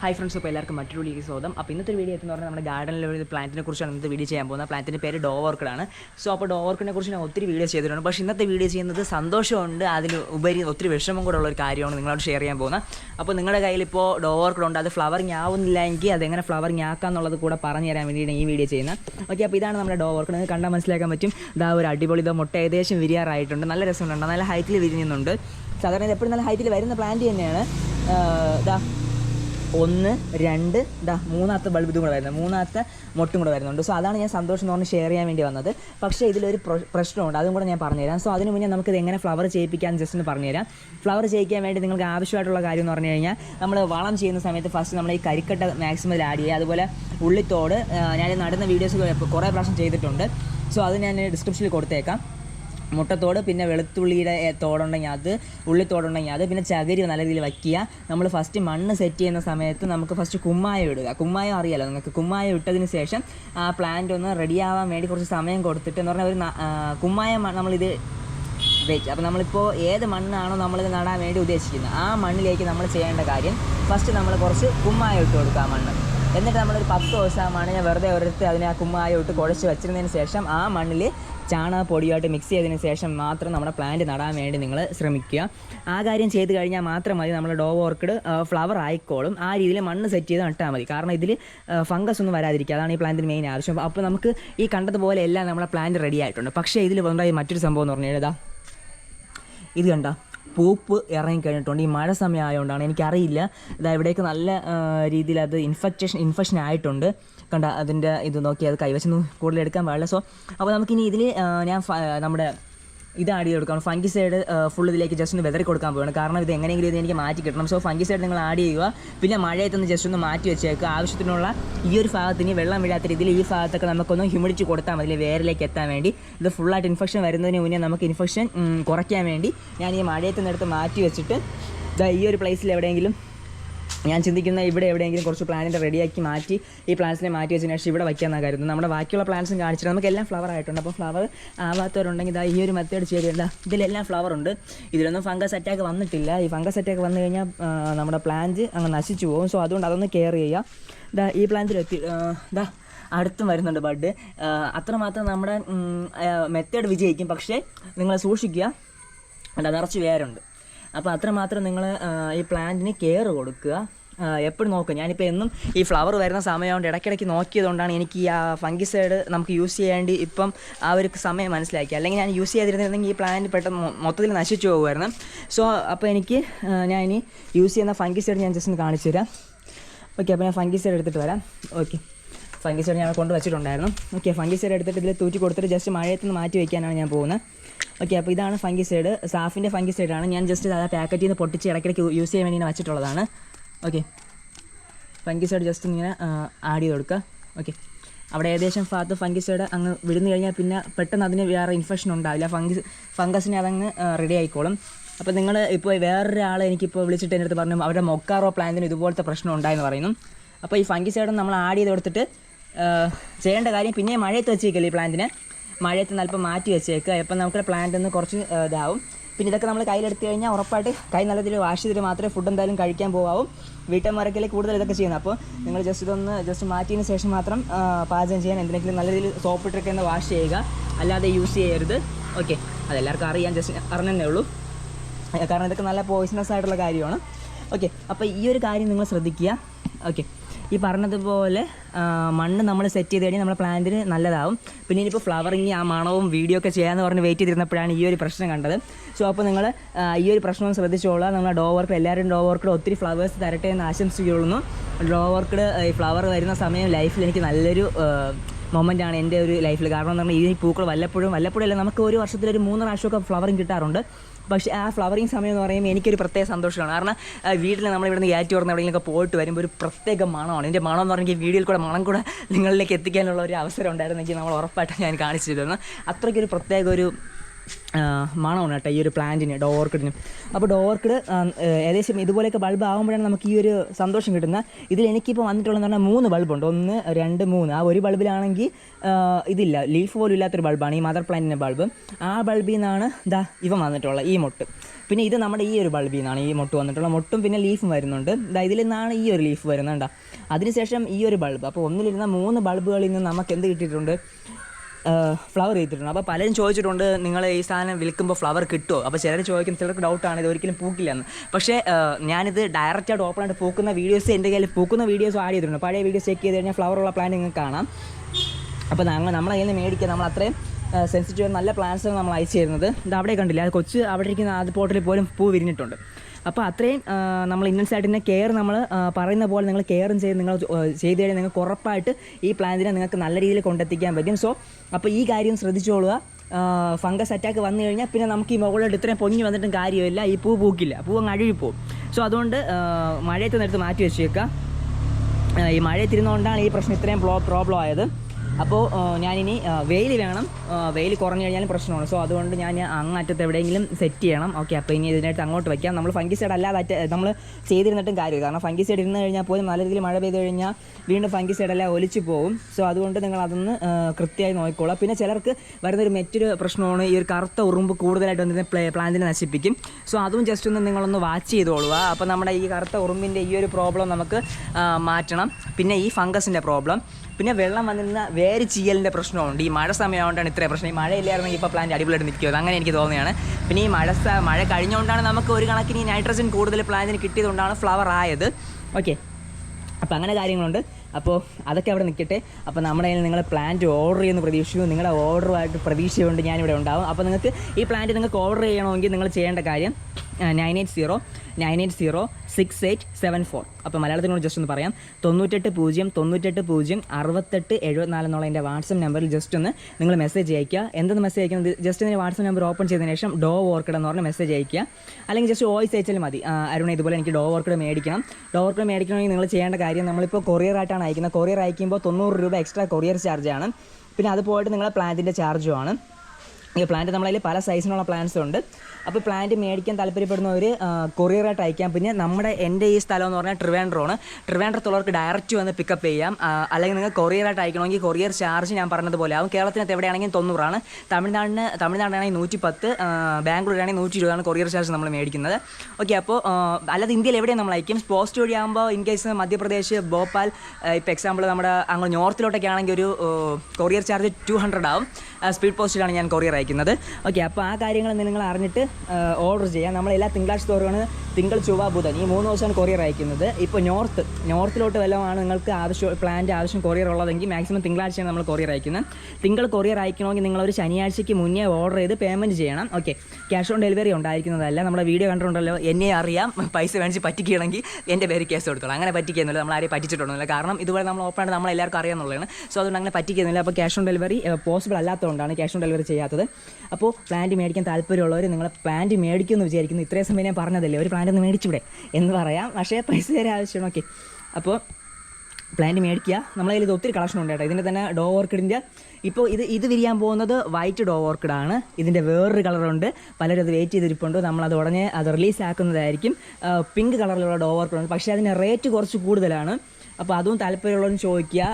Hi friends അപ്പോൾ എല്ലാവർക്കും മറ്റൊരു വീഡിയോ സ്വാഗതം. അപ്പോൾ ഇന്നത്തെ വീഡിയോ എന്ന് പറഞ്ഞാൽ നമ്മുടെ ഗാർഡനിലെ ഒരു പ്ലാന്റിനെ കുറിച്ചാണ് ഇന്നത്തെ വീഡിയോ ചെയ്യാൻ പോകുന്നത്. പ്ലാന്റിന്റെ പേര് ഡോവർക്കഡാണ് സോ അപ്പോൾ ഡോവർക്കിനെ കുറിച്ച് ഞാൻ ഒത്തിരി വീഡിയോ ചെയ്തിട്ടുണ്ട്. പക്ഷേ ഇന്നത്തെ വീഡിയോ ചെയ്യുന്നത് സന്തോഷമുണ്ട്. അതിൽ ഉപരി ഒത്തിരി വിഷമം കൂടെ ഉള്ള ഒരു കാര്യമാണ് നിങ്ങളോട് ഷെയർ ചെയ്യാൻ പോകുന്നത്. അപ്പോൾ നിങ്ങളുടെ കയ്യിൽ ഇപ്പോൾ ഡോവർക്കഡ് ഉണ്ട്. അത് ഫ്ലവറിങ് ആവുന്നില്ല എങ്കിൽ അതെങ്ങനെ ഫ്ലവറിങ് ആക്കാന്നുള്ളത് കൂടെ പറഞ്ഞു തരാൻ വേണ്ടിയിട്ടാണ് ഈ വീഡിയോ ചെയ്യുന്നത്. ഓക്കെ അപ്പോൾ ഇതാണ് നമ്മുടെ ഡോവർക്കഡ് നിങ്ങൾക്ക് കണ്ടാൽ മനസ്സിലാക്കാൻ പറ്റും. ഇതാ ഒരു അടിപൊളി ഇതോ മുട്ട ഏകദേശം വിരിയാറായിട്ടുണ്ട്. നല്ല രസമുണ്ട്. നല്ല ഹൈറ്റിൽ വിരിഞ്ഞുന്നുണ്ട് സാധാരണ എപ്പോഴും നല്ല ഹൈറ്റിൽ വരുന്ന പ്ലാന്റ് തന്നെയാണ്. ഇതാ ഒന്ന് രണ്ട് ഇതാ മൂന്നാമത്തെ ബൾബ് ഇതും കൂടെ വരുന്നത് മൂന്നാമത്തെ മൊട്ടും കൂടെ വരുന്നുണ്ട്. സോ അതാണ് ഞാൻ സന്തോഷം എന്ന് പറഞ്ഞ് ഷെയർ ചെയ്യാൻ വേണ്ടി വന്നത്. പക്ഷേ ഇതിലൊരു പ്ര- പ്രശ്നമുണ്ട്. അതും കൂടെ ഞാൻ പറഞ്ഞുതരാം. സോ അതിന് മുന്നേ നമുക്കിത് എങ്ങനെ ഫ്ലവർ ചെയ്യിപ്പിക്കാൻ ജസ്റ്റ് ഒന്ന് പറഞ്ഞുതരാം. ഫ്ലവർ ചെയ്യിക്കാൻ വേണ്ടി നിങ്ങൾക്ക് ആവശ്യമായിട്ടുള്ള കാര്യം എന്ന് പറഞ്ഞു കഴിഞ്ഞാൽ നമ്മൾ വളം ചെയ്യുന്ന സമയത്ത് ഫസ്റ്റ് നമ്മൾ ഈ കരിക്കട്ട മാക്സിമം ആഡ് ചെയ്യുക. അതുപോലെ ഉള്ളിത്തോട് ഞാൻ നടുന്ന വീഡിയോസ് കുറേ പ്രാവശ്യം ചെയ്തിട്ടുണ്ട്. സോ അത് ഞാൻ ഡിസ്ക്രിപ്ഷനിൽ കൊടുത്തേക്കാം. മുട്ടത്തോട് പിന്നെ വെളുത്തുള്ളിയുടെ തോടുണ്ടെങ്കിൽ അത് ഉള്ളിത്തോടുണ്ടെങ്കിൽ അത് പിന്നെ ചകിരി നല്ല രീതിയിൽ വയ്ക്കുക. നമ്മൾ ഫസ്റ്റ് മണ്ണ് സെറ്റ് ചെയ്യുന്ന സമയത്ത് നമുക്ക് ഫസ്റ്റ് കുമ്മായം ഇടുക. കുമ്മായം അറിയാലോ നിങ്ങൾക്ക്? കുമ്മായം ഇട്ടതിന് ശേഷം ആ പ്ലാന്റ് ഒന്ന് റെഡിയാവാൻ വേണ്ടി കുറച്ച് സമയം കൊടുത്തിട്ട് എന്ന് പറഞ്ഞാൽ ഒരു കുമ്മായം നമ്മളിത് വെച്ച്. അപ്പോൾ നമ്മളിപ്പോൾ ഏത് മണ്ണാണോ നമ്മളിത് നടാൻ വേണ്ടി ഉദ്ദേശിക്കുന്നത്. ആ മണ്ണിലേക്ക് നമ്മൾ ചെയ്യേണ്ട കാര്യം ഫസ്റ്റ് നമ്മൾ കുറച്ച് കുമ്മായം ഇട്ട് കൊടുക്കുക ആ മണ്ണ്. എന്നിട്ട് നമ്മളൊരു പത്ത് ദിവസം ആ മണ്ണിനെ വെറുതെ ഒരിടത്ത് അതിനെ ആ കുമ്മായം ഇട്ട് കുഴച്ച് വെച്ചിരുന്നതിന് ശേഷം ആ മണ്ണിൽ ചാണകപ്പൊടിയായിട്ട് മിക്സ് ചെയ്തതിന് ശേഷം മാത്രം നമ്മുടെ പ്ലാന്റ് നടാൻ വേണ്ടി നിങ്ങൾ ശ്രമിക്കുക. ആ കാര്യം ചെയ്ത് കഴിഞ്ഞാൽ മാത്രം മതി. നമ്മൾ ഡോ ഓർക്കിഡ് ഫ്ലവർ ആയിക്കോളും. ആ രീതിയിൽ മണ്ണ് സെറ്റ് ചെയ്ത് നട്ടാൽ മതി. കാരണം ഇതിൽ ഫംഗസ് ഒന്നും വരാതിരിക്കുക. അതാണ് ഈ പ്ലാന്റിന് മെയിൻ ആവശ്യം. അപ്പോൾ നമുക്ക് ഈ കണ്ടതുപോലെ എല്ലാം നമ്മുടെ പ്ലാന്റ് റെഡി ആയിട്ടുണ്ട്. പക്ഷേ ഇതിൽ ഉണ്ടായ മറ്റൊരു സംഭവം എന്ന് പറഞ്ഞു കഴിഞ്ഞാൽ ഇത് കണ്ട. പൂപ്പ് ഇറങ്ങി കഴിഞ്ഞിട്ടുണ്ട് ഈ മഴ സമയം ആയതുകൊണ്ടാണ് എനിക്കറിയില്ല. ഇതാ ഇവിടേക്ക് നല്ല രീതിയിൽ അത് ഇൻഫെക്ഷൻ ഇൻഫെക്ഷൻ ആയിട്ടുണ്ട്. കണ്ട അതിന്റെ ഇത് നോക്കി അത് കൈവശം കൂടുതൽ എടുക്കാൻ പാടില്ല. സോ അപ്പോൾ നമുക്കിനി ഇതിൽ ഞാൻ നമ്മുടെ ഇത് ആഡ് ചെയ്ത് കൊടുക്കണം ഫംഗി സൈഡ് ഫുൾ ഇതിലേക്ക് ജസ്റ്റ് ഒന്ന് വെതറി കൊടുക്കാൻ പോവുകയാണ് കാരണം ഇത് എങ്ങനെയെങ്കിലും ഇത് എനിക്ക് മാറ്റി കിട്ടണം. സോ ഫംഗി സൈഡ് നിങ്ങൾ ആഡ് ചെയ്യുക. പിന്നെ മഴയത്തൊന്ന് ജസ്റ്റ് ഒന്ന് മാറ്റി വെച്ചേക്കുക. ആവശ്യത്തിനുള്ള ഈ ഒരു ഭാഗത്തിന് വെള്ളം വീഴാത്ത രീതിയിൽ ഈ ഭാഗത്തൊക്കെ നമുക്കൊന്ന് ഹ്യൂമിഡിറ്റി കൊടുത്താൽ മതി. വേരിലേക്ക് എത്താൻ വേണ്ടി. ഇത് ഫുള്ളായിട്ട് ഇൻഫെക്ഷൻ വരുന്നതിന് മുന്നേ നമുക്ക് ഇൻഫെക്ഷൻ കുറയ്ക്കാൻ വേണ്ടി ഞാൻ ഈ മഴയത്ത് നിന്ന് എടുത്ത് മാറ്റി വെച്ചിട്ട് ഈ ഒരു പ്ലേസിൽ എവിടെയെങ്കിലും ഞാൻ ചിന്തിക്കുന്ന ഇവിടെ എവിടെയെങ്കിലും കുറച്ച് പ്ലാനിന്റെ റെഡിയാക്കി മാറ്റി ഈ പ്ലാന്റ്സിനെ മാറ്റി വെച്ചതിന് ശേഷം ഇവിടെ വയ്ക്കാമെന്നാണ് കരുതുന്നത്. നമ്മുടെ ബാക്കിയുള്ള പ്ലാന്റ്സും കാണിച്ചിട്ട് നമുക്ക് എല്ലാം ഫ്ലവർ ആയിട്ടുണ്ട്. അപ്പോൾ ഫ്ലവർ ആവാത്തവരുണ്ടെങ്കിൽ ഇതാ ഈ ഒരു മെത്തേഡ് ചെയ്തില്ല ഇതിലെല്ലാം ഫ്ലവർ ഉണ്ട്. ഇതിലൊന്നും ഫംഗസ് അറ്റാക്ക് വന്നിട്ടില്ല. ഈ ഫംഗസ് അറ്റാക്ക് വന്നു കഴിഞ്ഞാൽ നമ്മുടെ പ്ലാന്റ് അങ്ങ് നശിച്ചു പോകും. സോ അതുകൊണ്ട് അതൊന്ന് കെയർ ചെയ്യുക ഇതാ ഈ പ്ലാന്റിലെത്തി ഇതാ അടുത്തും വരുന്നുണ്ട് ബഡ് അത്രമാത്രം നമ്മുടെ മെത്തേഡ് വിജയിക്കും. പക്ഷേ നിങ്ങൾ സൂക്ഷിക്കുക. അല്ല നിറച്ച് വേരുണ്ട്. അപ്പോൾ അത്രമാത്രം നിങ്ങൾ ഈ പ്ലാന്റിന് കെയർ കൊടുക്കുക. എപ്പോഴും നോക്കുക. ഞാനിപ്പോൾ എന്നും ഈ ഫ്ലവർ വരുന്ന സമയമുണ്ട് ഇടയ്ക്കിടയ്ക്ക് നോക്കിയതുകൊണ്ടാണ് എനിക്ക് ഈ ഫംഗിസൈഡ് നമുക്ക് യൂസ് ചെയ്യേണ്ടി ഇപ്പം ആ ഒരു സമയം മനസ്സിലാക്കി അല്ലെങ്കിൽ ഞാൻ യൂസ് ചെയ്തിരുന്നെങ്കിൽ ഈ പ്ലാന്റ് പെട്ടെന്ന് മൊത്തത്തിൽ നശിച്ചു പോകുമായിരുന്നു. സോ അപ്പോൾ എനിക്ക് ഞാൻ ഇനി യൂസ് ചെയ്യുന്ന ഫംഗിസൈഡ് ഞാൻ ജസ്റ്റ് ഒന്ന് കാണിച്ചു തരാം ഓക്കെ അപ്പോൾ ഞാൻ ഫംഗിസൈഡ് എടുത്തിട്ട് വരാം. ഓക്കെ ഫംഗിസൈഡ് ഞാൻ കൊണ്ട് വെച്ചിട്ടുണ്ടായിരുന്നു. ഓക്കെ ഫംഗിസൈഡ് എടുത്തിട്ട് ഇതിൽ തൂറ്റി കൊടുത്തിട്ട് ജസ്റ്റ് മഴയത്ത് നിന്ന് മാറ്റി വയ്ക്കാനാണ് ഞാൻ പോകുന്നത് ഓക്കെ അപ്പോൾ ഇതാണ് ഫംഗിസൈഡ് സാഫിന്റെ ഫംഗിസൈഡാണ് ഞാൻ ജസ്റ്റ് അത് പാക്കറ്റിൽ നിന്ന് പൊട്ടിച്ച് ഇടയ്ക്കിടയ്ക്ക് യൂസ് ചെയ്യാൻ വേണ്ടി വെച്ചിട്ടുള്ളതാണ്. ഓക്കെ ഫംഗിസൈഡ് ജസ്റ്റ് ഇങ്ങനെ ആഡ് ചെയ്ത് കൊടുക്കുക ഓക്കെ അവിടെ ഏകദേശം ഭാഗത്ത് ഫംഗിസൈഡ് അങ്ങ് വിടുന്നു കഴിഞ്ഞാൽ പിന്നെ പെട്ടെന്ന് അതിന് വേറെ ഇൻഫെക്ഷൻ ഉണ്ടാവില്ല. ഫംഗസ് ഫംഗസിനെ അതങ്ങ് റെഡി ആയിക്കോളും. അപ്പോൾ നിങ്ങൾ ഇപ്പോൾ വേറൊരാൾ എനിക്കിപ്പോൾ വിളിച്ചിട്ട് എന്റെ അടുത്ത് പറഞ്ഞു അവരുടെ മൊക്കാറോ പ്ലാന്റിന് ഇതുപോലത്തെ പ്രശ്നം ഉണ്ടായെന്ന് പറയുന്നു. അപ്പോൾ ഈ ഫംഗിസൈഡ് നമ്മൾ ആഡ് ചെയ്ത് കൊടുത്തിട്ട് ചെയ്യേണ്ട കാര്യം പിന്നെ മഴയത്ത് വെച്ചേക്കല്ലേ ഈ പ്ലാന്റിനെ മഴയത്ത് നിന്ന് അല്പം മാറ്റി വെച്ചേക്കുക ഇപ്പം നമുക്ക് പ്ലാന്റ് ഒന്ന് കുറച്ച് ഇതാവും. പിന്നെ ഇതൊക്കെ നമ്മൾ കയ്യിലെടുത്ത് കഴിഞ്ഞാൽ ഉറപ്പായിട്ട് കൈ നല്ല രീതിയിൽ വാഷ് ചെയ്തിട്ട് മാത്രമേ ഫുഡ് എന്തായാലും കഴിക്കാൻ പോകാവും വീട്ടമ്മരക്കൽ കൂടുതൽ ഇതൊക്കെ ചെയ്യുന്നത്? അപ്പോൾ നിങ്ങൾ ജസ്റ്റ് ഇതൊന്ന് ജസ്റ്റ് മാറ്റിയതിന് ശേഷം മാത്രം പാചകം ചെയ്യാൻ എന്തെങ്കിലും നല്ല രീതിയിൽ സോപ്പ് ഇട്ടൊക്കെ ഒന്ന് വാഷ് ചെയ്യുക. അല്ലാതെ യൂസ് ചെയ്യരുത്. ഓക്കെ അതെല്ലാവർക്കും അറിയാൻ ജസ്റ്റ് അറിഞ്ഞതേ ഉള്ളൂ. കാരണം ഇതൊക്കെ നല്ല പോയിസണസ് ആയിട്ടുള്ള കാര്യമാണ്. ഓക്കെ അപ്പോൾ ഈ ഒരു കാര്യം നിങ്ങൾ ശ്രദ്ധിക്കുക. ഓക്കെ ഈ പറഞ്ഞതുപോലെ മണ്ണ് നമ്മൾ സെറ്റ് ചെയ്ത് കഴിഞ്ഞാൽ നമ്മുടെ പ്ലാന്റിന് നല്ലതാവും. പിന്നെ ഇനിയിപ്പോൾ ഫ്ലവറിങ് ആ മണവും വീഡിയോ ഒക്കെ ചെയ്യാമെന്ന് പറഞ്ഞ് വെയിറ്റ് ചെയ്തിരുന്നപ്പോഴാണ് ഈ ഒരു പ്രശ്നം കണ്ടത്. സോ അപ്പോൾ നിങ്ങൾ ഈ ഒരു പ്രശ്നം ശ്രദ്ധിച്ചോളാം നമ്മളെ ഡോ വർക്ക് എല്ലാവരും ഡോ വർക്കിൽ ഒത്തിരി ഫ്ലവേഴ്സ് തരട്ടെ എന്ന് ആശംസിക്കുള്ളൂ ഡോ വർക്കിൽ ഈ ഫ്ലവർ വരുന്ന സമയം ലൈഫിൽ എനിക്ക് നല്ലൊരു മൊമെന്റ് ആണ് എന്റെ ഒരു ലൈഫിൽ കാരണം എന്ന് പറഞ്ഞാൽ ഈ പൂക്കൾ വല്ലപ്പോഴും വല്ലപ്പോഴും അല്ല നമുക്ക് ഒരു വർഷത്തിൽ ഒരു മൂന്ന് പ്രാവശ്യമൊക്കെ ഫ്ലവറിങ് കിട്ടാറുണ്ട്. പക്ഷേ ആ ഫ്ലവറിങ് സമയം എന്ന് പറയുമ്പോൾ എനിക്കൊരു പ്രത്യേക സന്തോഷമാണ്. കാരണം വീട്ടിൽ നമ്മൾ ഇവിടുന്ന് കയറ്റി ഓർന്ന് എവിടെയെങ്കിലൊക്കെ പോയിട്ട് വരുമ്പോൾ ഒരു പ്രത്യേക മണമാണ്. എന്റെ മണം എന്ന് പറഞ്ഞാൽ വീഡിയോയിൽ കൂടെ മണം കൂടെ നിങ്ങളിലേക്ക് എത്തിക്കാനുള്ള ഒരു അവസരം ഉണ്ടായിരുന്നെങ്കിൽ നമ്മൾ ഉറപ്പായിട്ട് ഞാൻ കാണിച്ചു തരുന്നു. അത്രയ്ക്കൊരു പ്രത്യേക ഒരു മണമാണ് കേട്ടോ ഈ ഒരു പ്ലാന്റിന് ഡോർക്കിഡിന് അപ്പോൾ ഡോർക്കിഡ് ഏകദേശം ഇതുപോലെയൊക്കെ ബൾബ് ആകുമ്പോഴാണ് നമുക്ക് ഈ ഒരു സന്തോഷം കിട്ടുന്നത്. ഇതിൽ എനിക്കിപ്പോൾ വന്നിട്ടുള്ളതെന്ന് പറഞ്ഞാൽ മൂന്ന് ബൾബുണ്ട്. ഒന്ന് രണ്ട് മൂന്ന്. ആ ഒരു ബൾബിലാണെങ്കിൽ ഇതില്ല. ലീഫ് പോലും ഇല്ലാത്തൊരു ബൾബാണ് ഈ മദർ പ്ലാന്റിന്റെ ബൾബ്. ആ ബൾബിൽ നിന്നാണ് ദാ ഇവ വന്നിട്ടുള്ളത് ഈ മൊട്ട്. പിന്നെ ഇത് നമ്മുടെ ഈ ഒരു ബൾബിൽ നിന്നാണ് ഈ മൊട്ട് വന്നിട്ടുള്ള മൊട്ടും പിന്നെ ലീഫും വരുന്നുണ്ട്. ദാ ഇതിൽ നിന്നാണ് ഈ ഒരു ലീഫ് വരുന്നുണ്ട് അതിനുശേഷം ഈ ഒരു ബൾബ്. അപ്പോൾ ഒന്നിലിരുന്ന മൂന്ന് ബൾബുകളിൽ നിന്ന് നമുക്ക് എന്ത് കിട്ടിയിട്ടുണ്ട്? ഫ്ലവർ ചെയ്തിട്ടുണ്ട്. അപ്പോൾ പലരും ചോദിച്ചിട്ടുണ്ട് നിങ്ങൾ ഈ സാധനം വിൽക്കുമ്പോൾ ഫ്ലവർ കിട്ടുമോ അപ്പോൾ ചിലർ ചോദിക്കും ചിലർക്ക് ഡൗട്ടാണ് ഇത് ഒരിക്കലും പൂക്കില്ലെന്ന്. പക്ഷേ ഞാനിത് ഡയറക്റ്റായിട്ട് ഓപ്പൺ ആയിട്ട് പൂക്കുന്ന വീഡിയോസ് എന്റെ കയ്യിൽ പൂക്കുന്ന വീഡിയോസ് ആഡ് ചെയ്തിട്ടുണ്ട്. പഴയ വീഡിയോസ് ചെക്ക് ചെയ്ത് കഴിഞ്ഞാൽ ഫ്ലവർ ഉള്ള പ്ലാന്റ് നിങ്ങൾക്ക് കാണാം. അപ്പോൾ ഞങ്ങൾ നമ്മളെ കയ്യിൽ നിന്ന് മേടിക്കുക നമ്മൾ അത്രയും സെൻസിറ്റീവ് നല്ല പ്ലാന്റ്സാണ് നമ്മൾ അയച്ചു തരുന്നത്. ഇത് അവിടെ കണ്ടില്ല? കൊച്ച് അവിടെ ഇരിക്കുന്ന ആദ്യ പോട്ടിൽ പോലും പൂ വിരിഞ്ഞിട്ടുണ്ട്. അപ്പോൾ അത്രയും നമ്മൾ ഇന്നൻസായിട്ടിന്റെ കെയർ നമ്മൾ പറയുന്ന പോലെ നിങ്ങൾ കെയറും ചെയ്ത് നിങ്ങൾ ചെയ്ത് കഴിഞ്ഞാൽ നിങ്ങൾക്ക് ഉറപ്പായിട്ട് ഈ പ്ലാന്റിനെ നിങ്ങൾക്ക് നല്ല രീതിയിൽ കൊണ്ടെത്തിക്കാൻ പറ്റും. സോ അപ്പോൾ ഈ കാര്യം ശ്രദ്ധിച്ചോളുക. ഫംഗസ് അറ്റാക്ക് വന്നു കഴിഞ്ഞാൽ പിന്നെ നമുക്ക് ഈ മുകളിലോട്ട് ഇത്രയും പൊങ്ങി വന്നിട്ടും കാര്യമില്ല. ഈ പൂ പൂക്കില്ല. പൂ അങ്ങ് അഴുകിപ്പോവും. സോ അതുകൊണ്ട് മഴയത്ത് നിന്നെടുത്ത് മാറ്റി വെച്ചേക്കാം ഈ മഴ തിരുന്നുകൊണ്ടാണ് ഈ പ്രശ്നം ഇത്രയും പ്രോബ്ലം ആയത്. അപ്പോൾ ഞാനിനി വെയിൽ വേണം. വെയിൽ കുറഞ്ഞു കഴിഞ്ഞാലും പ്രശ്നമാണ്. സോ അതുകൊണ്ട് ഞാൻ അങ്ങറ്റത്ത് എവിടെയെങ്കിലും സെറ്റ് ചെയ്യണം. ഓക്കെ അപ്പോൾ ഇനി ഇതിനായിട്ട് അങ്ങോട്ട് വയ്ക്കാം നമ്മൾ ഫംഗിസൈഡ് അല്ലാതെ നമ്മൾ ചെയ്തിരുന്നിട്ടും കാര്യമില്ല. കാരണം ഫംഗിസൈഡ് ഇരുന്ന് കഴിഞ്ഞാൽ പോലും നല്ല രീതിയിൽ മഴ പെയ്ത് കഴിഞ്ഞാൽ വീണ്ടും ഫംഗിസൈഡ് എല്ലാം ഒലിച്ചു പോകും. സോ അതുകൊണ്ട് നിങ്ങൾ അതൊന്ന് കൃത്യമായി നോക്കിക്കോളാം. പിന്നെ ചിലർക്ക് വരുന്നൊരു മറ്റൊരു പ്രശ്നമാണ് ഈ ഒരു കറുത്ത ഉറുമ്പ് കൂടുതലായിട്ട് വന്നിട്ട് പ്ലേ പ്ലാന്റിനെ നശിപ്പിക്കും. സോ അതും ജസ്റ്റ് ഒന്ന് നിങ്ങളൊന്ന് വാച്ച് ചെയ്തോളുക. അപ്പോൾ നമ്മുടെ ഈ കറുത്ത ഉറുമ്പിന്റെ ഈ ഒരു പ്രോബ്ലം നമുക്ക് മാറ്റണം. പിന്നെ ഈ ഫംഗസിന്റെ പ്രോബ്ലം പിന്നെ വെള്ളം വന്നിരുന്ന വേര് ചീയലിന്റെ പ്രശ്നമുണ്ട്. ഈ മഴ സമയമാകൊണ്ടാണ് ഇത്രയും പ്രശ്നം. ഈ മഴയില്ലായിരുന്നെങ്കിൽ ഇപ്പോൾ പ്ലാന്റ് അടിപൊളിയായിട്ട് നിൽക്കുന്നത് അങ്ങനെ എനിക്ക് തോന്നുകയാണ്. പിന്നെ ഈ മഴ മഴ കഴിഞ്ഞുകൊണ്ടാണ് നമുക്ക് ഒരു കണക്കിന് ഈ നൈട്രജൻ കൂടുതൽ പ്ലാന്റിന് കിട്ടിയതുകൊണ്ടാണ് ഫ്ലവർ ആയത്. ഓക്കെ അപ്പോൾ അങ്ങനെ കാര്യങ്ങളുണ്ട്. അപ്പോൾ അതൊക്കെ അവിടെ നിൽക്കട്ടെ. അപ്പോൾ നമ്മുടെ കയ്യിൽ നിങ്ങൾ പ്ലാന്റ് ഓർഡർ ചെയ്യുന്ന പ്രതീക്ഷിക്കും നിങ്ങളുടെ ഓർഡറുമായിട്ട് പ്രതീക്ഷയുണ്ട് ഞാനിവിടെ ഉണ്ടാവും. അപ്പോൾ നിങ്ങൾക്ക് ഈ പ്ലാന്റ് നിങ്ങൾക്ക് ഓർഡർ ചെയ്യണമെങ്കിൽ നിങ്ങൾ ചെയ്യേണ്ട കാര്യം nine eight zero nine eight zero six eight seven four അപ്പോൾ മലയാളത്തിനോട് ജസ്റ്റ് ഒന്ന് പറയാം. തൊണ്ണൂറ്റെട്ട് പൂജ്യം തൊണ്ണൂറ്റെട്ട് പൂജ്യം അറുപത്തെട്ട് എഴുപത്തിനാല് എന്നുള്ള എന്റെ വാട്സപ്പ് നമ്പറിൽ ജസ്റ്റ് ഒന്ന് നിങ്ങൾ മെസ്സേജ് അയക്കുക എന്തെന്ന് മെസ്സേജ് അയക്കുന്നത് ജസ്റ്റ് ഇതിന്റെ വാട്സപ്പ് നമ്പർ ഓപ്പൺ ചെയ്തതിന് ശേഷം ഡോ ഓർക്കിഡ് എന്ന് പറഞ്ഞ മെസ്സേജ് അയക്കുക അല്ലെങ്കിൽ ജസ്റ്റ് വോയിസ് അയച്ചാലും മതി. അരുണ ഇതുപോലെ എനിക്ക് ഡോ വർക്കഡ് മേടിക്കണം. ഡോ വർക്കഡ് മേടിക്കണമെങ്കിൽ നിങ്ങൾ ചെയ്യേണ്ട കാര്യം നമ്മളിപ്പോൾ കൊറിയർ ആയിട്ടാണ് അയക്കുന്നത്. കൊറിയർ അയക്കുമ്പോൾ തൊണ്ണൂറ് രൂപ എക്സ്ട്രാ കൊറിയർ ചാർജ് ആണ്. പിന്നെ അത് പോയിട്ട് നിങ്ങളെ പ്ലാന്റിന്റെ ചാർജുമാണ് ഈ പ്ലാന്റ് നമ്മളതിൽ പല സൈസിനുള്ള പ്ലാന്റ്സ് ഉണ്ട്. അപ്പോൾ പ്ലാന്റ് മേടിക്കാൻ താല്പര്യപ്പെടുന്നവർ കൊറിയറായിട്ട് അയക്കാം. പിന്നെ നമ്മുടെ എന്റെ ഈ സ്ഥലം എന്ന് പറഞ്ഞാൽ ട്രിവാൻഡ്രോണ് ട്രിവാൻഡ്രത്തുള്ളവർക്ക് ഡയറക്റ്റ് വന്ന് പിക്കപ്പ് ചെയ്യാം. അല്ലെങ്കിൽ നിങ്ങൾ കൊറിയറായിട്ട് അയക്കണമെങ്കിൽ കൊറിയർ ചാർജ് ഞാൻ പറഞ്ഞതുപോലെ ആവും. കേരളത്തിനകത്ത് എവിടെയാണെങ്കിലും തൊണ്ണൂറാണ്. തമിഴ്നാടിന് തമിഴ്നാടാണെങ്കിൽ നൂറ്റി പത്ത് ബാംഗ്ലൂരാണെങ്കിൽ നൂറ്റി ഇരുപതാണ് കൊറിയർ ചാർജ് നമ്മൾ മേടിക്കുന്നത്. ഓക്കെ അപ്പോൾ അല്ലാതെ ഇന്ത്യയിൽ എവിടെയും നമ്മൾ അയക്കും? പോസ്റ്റ് വഴിയാകുമ്പോൾ ഇൻ കേസ് മധ്യപ്രദേശ് ഭോപ്പാൽ ഇപ്പോൾ എക്സാമ്പിൾ നമ്മുടെ അങ്ങ് നോർത്തിലോട്ടൊക്കെ ആണെങ്കിൽ ഒരു കൊറിയർ ചാർജ് ടു ഹൺഡ്രഡ് ആവും. സ്പീഡ് പോസ്റ്റിലാണ് ഞാൻ കൊറിയർ അയക്കുന്നത്. ഓക്കെ അപ്പോൾ ആ കാര്യങ്ങൾ നിങ്ങൾ അറിഞ്ഞിട്ട് ഓർഡർ ചെയ്യാം. നമ്മൾ എല്ലാ തിങ്കളാഴ്ച തോറുമാണ് തിങ്കൾ ചൊവ്വ ബുധൻ ഈ മൂന്ന് ദിവസമാണ് കൊറിയർ അയക്കുന്നത്. ഇപ്പോൾ നോർത്ത് നോർത്തിലോട്ട് വല്ലതുമാണ് നിങ്ങൾക്ക് ആവശ്യം പ്ലാന്റെ ആവശ്യം കൊറിയർ ഉള്ളതെങ്കിൽ മാക്സിമം തിങ്കളാഴ്ചയാണ് നമ്മൾ കൊറിയർ അയക്കുന്നത്. തിങ്കൾ കൊറിയർ അയക്കണമെങ്കിൽ നിങ്ങൾ ഒരു ശനിയാഴ്ചയ്ക്ക് മുന്നേ ഓർഡർ ചെയ്ത് പേയ്മെന്റ് ചെയ്യണം. ഓക്കെ ക്യാഷ് ഓൺ ഡെലിവറി ഉണ്ടായിരിക്കുന്നതല്ല. നമ്മുടെ വീഡിയോ കണ്ടിട്ടുണ്ടല്ലോ എന്നെ അറിയാം പൈസ മേടിച്ച് പറ്റിക്കുകയാണെങ്കിൽ എന്റെ പേര് കേസ് കൊടുത്തോളാം. അങ്ങനെ പറ്റിക്കുന്നില്ല നമ്മൾ ആരെയും പറ്റിച്ചിട്ടൊന്നുമില്ല. കാരണം ഇതുപോലെ നമ്മൾ ഓപ്പൺ ആയിട്ട് നമ്മൾ എല്ലാവർക്കും അറിയാമെന്നുള്ളതാണ്. സോ അതുകൊണ്ട് അങ്ങനെ പറ്റിക്കുന്നില്ല. അപ്പോൾ ക്യാഷ് ഓൺ ഡെലിവറി പോസിബിൾ അല്ലാത്തതുകൊണ്ടാണ് ക്യാഷ് ഓൺ ഡെലിവറി ചെയ്യാത്തത്. അപ്പോൾ പ്ലാന്റ് മേടിക്കാൻ താല്പര്യമുള്ളവർ നിങ്ങൾ പ്ലാന്റ് മേടിക്കുമെന്ന് വിചാരിക്കുന്നു. ഇത്രയും സമയം ഞാൻ പറഞ്ഞതല്ലേ? ഒരു പ്ലാന്റ് ഒന്ന് മേടിച്ചൂടെ എന്ന് പറയാം. പക്ഷേ പൈസ തരാൻ ആവശ്യമാണ്. ഓക്കെ അപ്പോൾ പ്ലാന്റ് മേടിക്കുക. നമ്മളെ കയ്യിൽ ഇത് ഒത്തിരി കളക്ഷൻ ഉണ്ട് കേട്ടോ. ഇതിന്റെ തന്നെ ഡോ ഓർക്കിഡിന്റെ ഇപ്പോൾ ഇത് ഇത് വിരിയാൻ പോകുന്നത് വൈറ്റ് ഡോ ഓർക്കിഡാണ് ഇതിന്റെ വേറൊരു കളറുണ്ട് പലരും അത് വെയിറ്റ് ചെയ്തിരിപ്പുണ്ട്. നമ്മളത് ഉടനെ അത് റിലീസ് ആക്കുന്നതായിരിക്കും. പിങ്ക് കളറിലുള്ള ഡോ ഓർക്കിഡുണ്ട് പക്ഷേ അതിന്റെ റേറ്റ് കുറച്ച് കൂടുതലാണ്. അപ്പോൾ അതും താല്പര്യമുള്ളവരും ചോദിക്കുക.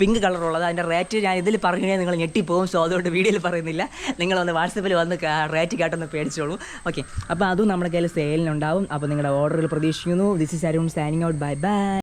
പിങ്ക് കളറുള്ളത് അതിന്റെ റേറ്റ് ഞാൻ ഇതിൽ പറഞ്ഞു കഴിഞ്ഞാൽ നിങ്ങൾ ഞെട്ടിപ്പോകും സോ അതുകൊണ്ട് വീഡിയോയിൽ പറയുന്നില്ല. നിങ്ങൾ നിങ്ങളൊന്ന് വാട്സപ്പിൽ വന്ന് റേറ്റ് കേട്ടൊന്ന് പേടിച്ചോളൂ. ഓക്കെ അപ്പോൾ അതും നമ്മുടെ കയ്യിൽ സെയിലിനുണ്ടാവും അപ്പോൾ നിങ്ങളുടെ ഓർഡറിൽ പ്രതീക്ഷിക്കുന്നു. This is Arun signing out bye bye